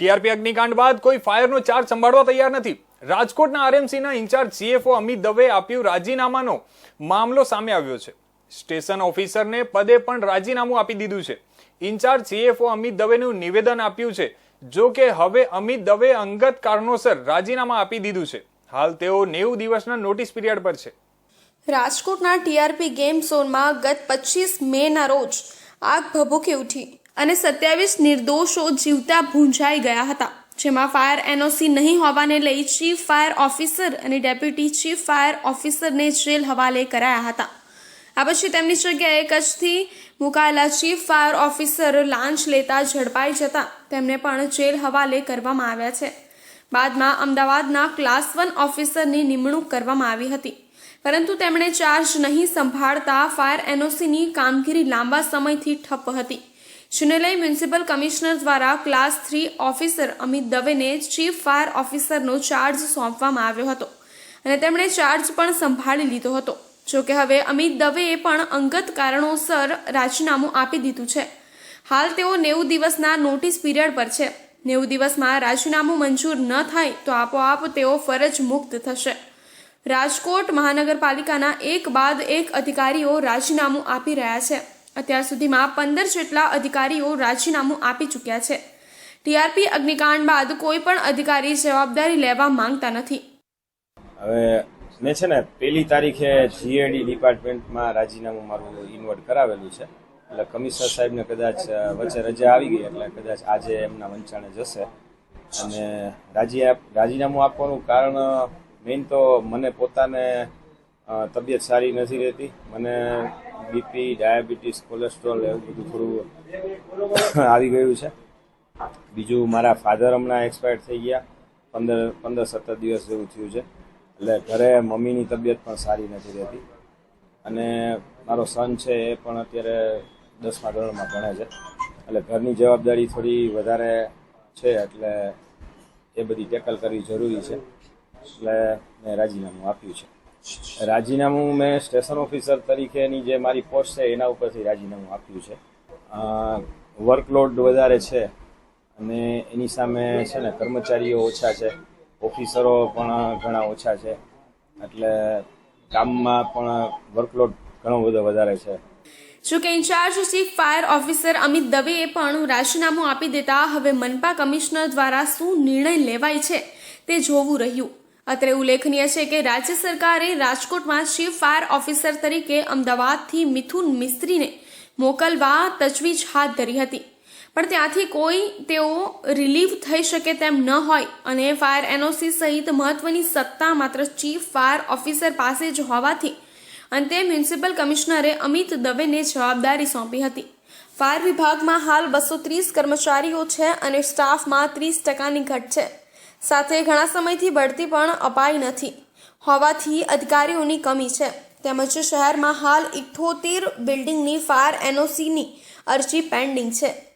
TRP અગ્નિકાંડ બાદ કોઈ ફાયરનો charge સંભાળવા તૈયાર નથી. રાજકોટના આરએમસીના ઇન્ચાર્જ સીએફઓ અમિત દવે આપ્યું રાજીનામાનો મામલો સામે આવ્યો છે. સ્ટેશન ઓફિસરને પદે પણ રાજીનામું આપી દીધું છે. ઇન્ચાર્જ સીએફઓ અમિત દવેનું નિવેદન આપ્યું છે. જો કે હવે અમિત દવે અંગત કારણોસર રાજીનામા આપી દીધું છે. હાલ તેઓ નેવું દિવસના નોટિસ પીરિયડ પર છે. રાજકોટના ટીઆરપી ગેમ ઝોનમાં ગત પચીસ મેના રોજ આગ ભભૂકી ઉઠી. અને સત્યાવીસ નિર્દોષો જીવતા ભૂંજાઈ ગયા હતા. જેમાં ફાયર એનઓસી નહીં હોવાને લઈ ચીફ ફાયર ઓફિસર અને ડેપ્યુટી ચીફ ફાયર ઓફિસરને જેલ હવાલે કરાયા હતા. આ પછી તેમની જગ્યાએ કચ્છથી મુકાયેલા ચીફ ફાયર ઓફિસર લાંચ લેતા ઝડપાઈ જતા તેમને પણ જેલ હવાલે કરવામાં આવ્યા છે. બાદમાં અમદાવાદના ક્લાસ વન ઓફિસરની નિમણૂક કરવામાં આવી હતી. પરંતુ તેમણે ચાર્જ નહીં સંભાળતા ફાયર એનઓસીની કામગીરી લાંબા સમયથી ઠપ હતી. જેને મ્યુનિસિપલ કમિશનર દ્વારા ક્લાસ થ્રી ઓફિસર અમિત દવેને ચીફ ફાયર ઓફિસરનો ચાર્જ સોંપવામાં આવ્યો હતો અને તેમણે ચાર્જ પણ સંભાળી લીધો હતો. જોકે હવે અમિત દવેએ પણ અંગત કારણોસર રાજીનામું આપી દીધું છે. હાલ તેઓ નેવું દિવસના નોટિસ પીરિયડ પર છે. નેવું દિવસમાં રાજીનામું મંજૂર ન થાય તો આપોઆપ તેઓ ફરજ મુક્ત થશે. રાજકોટ મહાનગરપાલિકાના એક બાદ એક અધિકારીઓ રાજીનામું આપી રહ્યા છે. અત્યાર સુધીમાં પંદર જેટલા અધિકારીઓ રાજીનામું આપી ચૂક્યા છે. ટીઆરપી અગ્નિકાંડ બાદ કોઈ પણ અધિકારી જવાબદારી લેવા માંગતા નથી. હવે મેં છે ને પહેલી તારીખે જીએડી ડિપાર્ટમેન્ટમાં રાજીનામું મારું ઇન્વર્ટ કરાવેલું છે. એટલે કમિશનર સાહેબને કદાચ વચ્ચે રજા આવી ગઈ એટલે કદાચ આજે એમના વંચાણે જશે. અને રાજી રાજીનામું આપવાનું કારણ મેઇન તો મને પોતાને તબિયત સારી નથી રહેતી. મને બીપી ડાયાબિટીસ કોલેસ્ટ્રોલ એવું બધું થોડું આવી ગયું છે. બીજું મારા ફાધર હમણાં એક્સપાયર થઈ ગયા. પંદર પંદર, સત્તર દિવસ જેવું થયું છે. એટલે ઘરે મમ્મીની તબિયત પણ સારી નથી રહેતી. અને મારો સન છે એ પણ અત્યારે દસમા ધોરણમાં ભણે છે. એટલે ઘરની જવાબદારી થોડી વધારે છે, એટલે એ બધી ટેકલ કરવી જરૂરી છે. એટલે મેં રાજીનામું આપ્યું છે. રાજીનામું મેં સ્ટેશન ઓફિસર તરીકેની જે મારી પોસ્ટ છે એના ઉપરથી રાજીનામું આપ્યું છે. વર્કલોડ વધારે છે અને એની સામે છે ને કર્મચારીઓ ઓછા છે, ઓફિસરો પણ ઘણા ઓછા છે. એટલે કામમાં પણ વર્કલોડ ઘણો બધો વધારે છે. જોકે incharge chief fire officer Amit દવેએ પણ રાજીનામું આપી દેતા હવે મનપા કમિશનર દ્વારા શું નિર્ણય લેવાય છે તે જોવું રહ્યું. અત્રે ઉલ્લેખનીય છે કે રાજ્ય સરકારે રાજકોટમાં ચીફ ફાયર ઓફિસર તરીકે અમદાવાદથી મિથુન મિસ્ત્રીને મોકલવા તજવીજ હાથ ધરી હતી. પણ ત્યાંથી કોઈ તેઓ રિલીવ થઈ શકે તેમ ન હોય અને ફાયર એનઓસી સહિત મહત્વની સત્તા માત્ર ચીફ ફાયર ઓફિસર પાસે જ હોવાથી અંતે મ્યુનિસિપલ કમિશનરે અમિત દવેને જવાબદારી સોંપી હતી. ફાયર વિભાગમાં હાલ બસો ત્રીસ કર્મચારીઓ છે અને સ્ટાફમાં ત્રીસ ટકાની ઘટ છે. સાથે ઘણા સમયથી બઢતી પણ અપાઈ નથી. હોવાથી અધિકારીઓની કમી છે. તેમજ શહેરમાં હાલ ઇઠોતેર બિલ્ડિંગની ફાયર એનઓસીની અરજી પેન્ડિંગ છે.